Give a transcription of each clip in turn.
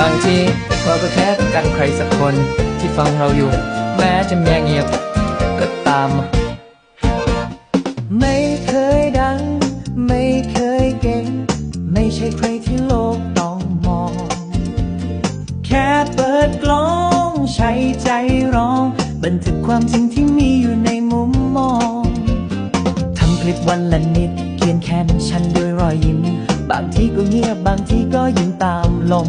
บางทีเราก็แค่กันใครสักคนที่ฟังเราอยู่ แม้จะเงียบเงียบก็ตาม ไม่เคยดัง ไม่เคยเก่ง ไม่ใช่ใครที่โลกต้องมอง แค่เปิดกล้องใช้ใจร้อง บันทึกความจริงที่มีอยู่ในมุมมอง ทำคลิปวันละนิด เขียนแค้นฉันด้วยรอยยิ้ม บางทีก็เงียบบางทีก็ยิ้มตามลม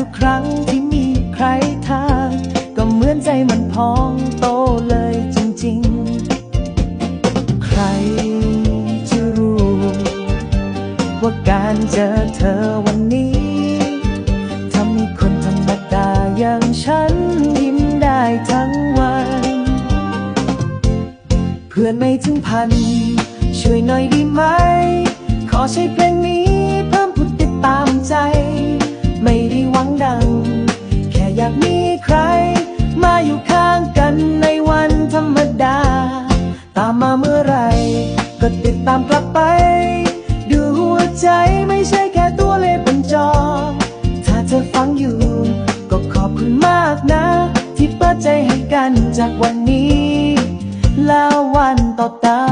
ทุกครั้งที่มีใครทางก็เหมือนใจมันพองโตเลยจริงๆ ใครจะรู้ ว่าการเจอเธอวันนี้ทำให้คนธรรมดาอย่างฉันยิ้มได้ทั้งวัน เพื่อนไม่ถึงพัน ช่วยหน่อยได้ไหม ขอใช้เพลงากมีใคร มาอยู่ข้างกันในวันธรรมดา ตามมาเมื่อไร ก็ติดตามกลับไป ดูหัวใจไม่ใช่แค่ตัวเลขบนจอ ถ้าเธอฟังอยู่ ก็ขอบคุณมากนะ ที่เปิดใจให้กันจากวันนี้ แล้ววันต่อตา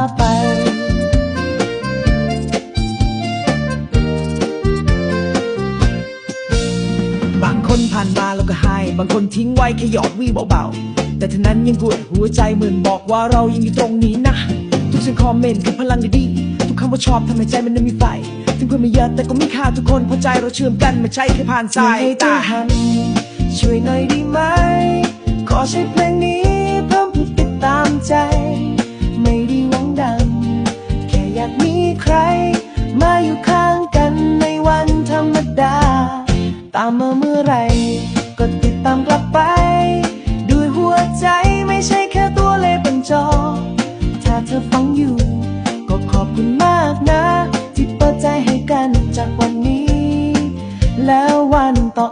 คนผ่านมาแล้วก็ให้ บางคนทิ้งไว้แค่หยอกวีเบาๆ แต่ท่านั้นยังกวดหัวใจเหมือนบอกว่าเรายังอยู่ตรงนี้นะ ทุกสิ่งคอมเมนต์คือพลังดีๆทุกคำว่าชอบทำให้ใจมันนั้นมีไฟ ถึงคนไม่เยอะแต่ก็มีค่าทุกคนเพราะใจเราเชื่อมกันไม่ใช่แค่ผ่านสายให้เธอตาหันช่วยหน่อยดีไหม ขอใช้เพลงนี้ ตามมาเมื่อไรก็ติดตามกลับไป ด้วยหัวใจไม่ใช่แค่ตัวเลขบนจอ ถ้าเธอฟังอยู่ ก็ขอบคุณมากนะ ที่เปิดใจให้กันจากวันนี้ แล้ววันต่อ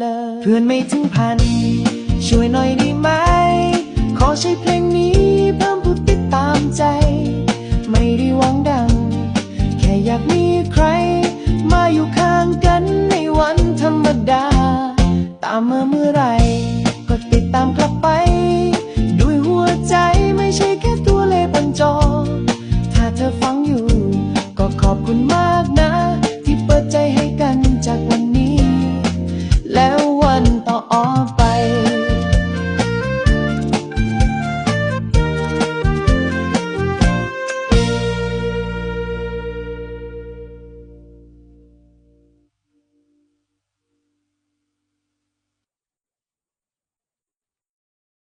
เลย เพื่อนไม่ถึงพัน ช่วยหน่อยได้ไหม ขอใช้เพลงนี้เพิ่มผู้ติดตามใจ ไม่ได้หวังดัง แค่อยากมีใคร มาอยู่ข้างกันในวันธรรมดา ตามมาเมื่อไร